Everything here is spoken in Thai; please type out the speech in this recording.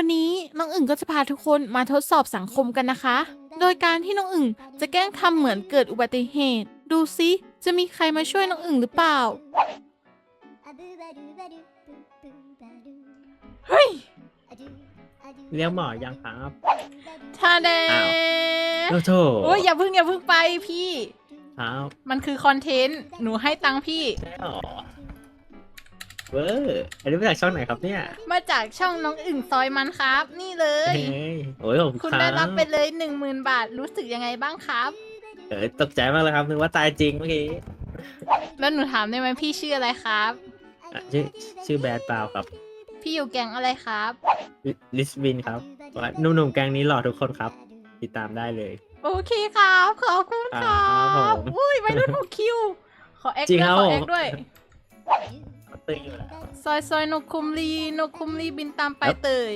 วันนี้น้องอึ่งก็จะพาทุกคนมาทดสอบสังคมกันนะคะ โดยการที่น้องอึ่งจะแกล้งทำเหมือนเกิดอุบัติเหตุ ดูซิจะมีใครมาช่วยน้องอึ่งหรือเปล่า เฮ้ย เรียกหมอยังครับทาเดอ้าว โอ้โถโอ้ยอย่าเพึ่งอย่าเพึ่งไปพี่ ครับมันคือคอนเทนต์ หนูให้ตังค์พี่ ใช่หรอ เวอร์อันนี้มาจากช่องไหนครับเนี่ยมาจากช่องน้องอึ่งซอยมันครับ นี่เลเฮ้ยยโอ้ยผมคุณครับได้รับไปเลยหนึ่งหมื่นบาทรู้สึกยังไงบ้างครับ เออตกใจมากเลยครับนึกว่าตายจริงเมื่อกี้แล้วหนูถามได้ไหมพี่ชื่ออะไรครับ อะชื่อชื่อแบดเปล่าครับพี่อยู่แก๊งอะไรครับ ลิลิสบินครับว่าหนุ่มๆแกงนี้หล่อทุกคนครับ ติดตามได้เลย โอเคครับขอบคุณครัครับบผม อุ้ยไม่รุ่นหกคิวขอแอคจริงด้วยครับขอผมแอคด้วย ตื่นอยู่แล้วซอยซอยนกคุมลีนกคุมลีบินตามไปครับเตย